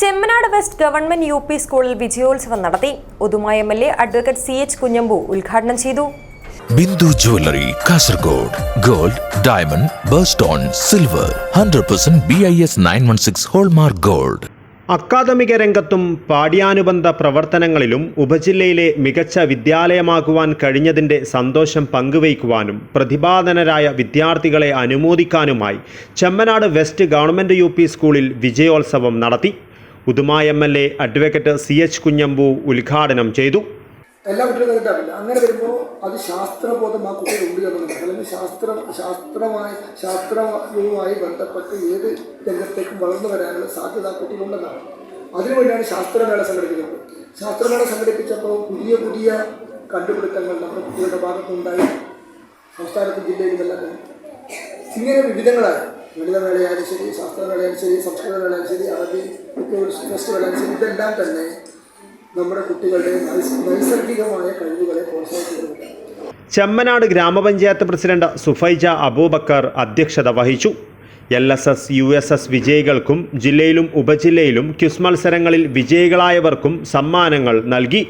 Chemnad west government U P സ്കൂളിൽ വിജയോത്സവം നടത്തി. Uduma M L A advocate C H Kunhambu ഉദ്ഘാടനം ചെയ്തു. Bindu jewellery Kasaragod gold diamond birthstone silver hundred percent B I S nine one six hallmark gold. അക്കാദമിക രംഗത്തും പാഠ്യാനുബന്ധ പ്രവർത്തനങ്ങളിലും ഉപജില്ലയിലെ മികച്ച വിദ്യാലയമാകുവാൻ കഴിഞ്ഞതിന്റെ സന്തോഷം പങ്കുവയ്ക്കുവാനും പ്രതിഭാധനരായ വിദ്യാർത്ഥികളെ അനുമോദിക്കാനുമായി Chemnad west government U P സ്കൂളിൽ വിജയോത്സവം നടത്തി. Uduma M L A advocate C H Kunhambu ഉദ്ഘാടനം ചെയ്തു. എല്ലാ കുട്ടികളും കേൾക്കാറില്ല അങ്ങനെ വരുമ്പോൾ അത് ശാസ്ത്രബോധം ആ കുട്ടികളുണ്ട് എന്നുള്ളത് അല്ലെങ്കിൽ ശാസ്ത്ര ശാസ്ത്രമായി ശാസ്ത്രവുമായി ബന്ധപ്പെട്ട് ഏത് രംഗത്തേക്കും വളർന്നു വരാനുള്ള സാധ്യത ആ കുട്ടികളുണ്ടെന്നാണ് അതിനുവേണ്ടിയാണ് ശാസ്ത്രമേള സംഘടിപ്പിക്കുന്നത്. ശാസ്ത്രമേള സംഘടിപ്പിച്ചപ്പോൾ പുതിയ പുതിയ കണ്ടുപിടുത്തങ്ങൾ നമ്മുടെ കുട്ടികളുടെ ഭാഗത്തുണ്ടായി സംസ്ഥാനത്തും ജില്ലയിലും എല്ലാം തന്നെ. ഇങ്ങനെ വിവിധങ്ങളായ. ലളിതമേളയായാലും ശരി ശാസ്ത്രമേളയായാലും ശരി സംസ്കൃതമേളയായാലും ശരി അറബി ഫെസ്റ്റിവലായാലും ശരി ഇതെല്ലാം തന്നെ നമ്മുടെ കുട്ടികളുടെ നൈസ്- നൈസർഗികമായ കഴിവുകളെ പ്രോത്സാഹിപ്പിക്കുന്നുണ്ട് ചെമ്മനാട് ഗ്രാമപഞ്ചായത്ത് പ്രസിഡന്റ് സുഫൈജ അബൂബക്കർ അധ്യക്ഷത വഹിച്ചു. L S S U S S വിജയികൾക്കും ജില്ലയിലും ഉപജില്ലയിലും ക്വിസ് മത്സരങ്ങളിൽ വിജയികളായവർക്കും സമ്മാനങ്ങൾ നൽകി.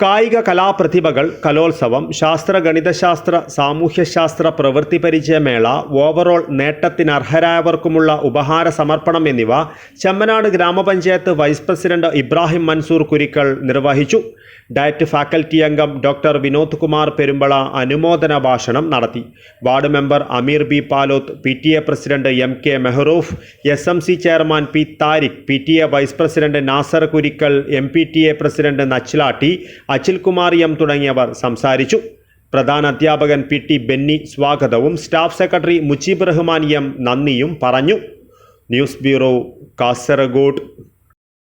കായിക കലാപ്രതിഭകൾ കലോത്സവം ശാസ്ത്ര ഗണിതശാസ്ത്ര സാമൂഹ്യശാസ്ത്ര പ്രവൃത്തി പരിചയമേള ഓവറോൾ നേട്ടത്തിനർഹരായവർക്കുമുള്ള ഉപഹാര സമർപ്പണം എന്നിവ ചെമ്മനാട് ഗ്രാമപഞ്ചായത്ത് വൈസ് പ്രസിഡന്റ് ഇബ്രാഹിം മൻസൂർ കുരിക്കൾ നിർവഹിച്ചു. ഡയറ്റ് ഫാക്കൽറ്റി അംഗം ഡോക്ടർ വിനോദ് കുമാർ പെരുമ്പള അനുമോദന ഭാഷണം നടത്തി. Ward member Ameer B Paloth P T A president M K Mehroof S M C chairman P Thariq P T A vice president Nasar Kurikkal M P T A president Nachilatti Achilkumar M തുടങ്ങിയവർ സംസാരിച്ചു. പ്രധാന അധ്യാപകൻ P T Benny സ്വാഗതവും staff secretary Mujeeb Rahman M നന്ദിയും പറഞ്ഞു. News bureau Kasaragod.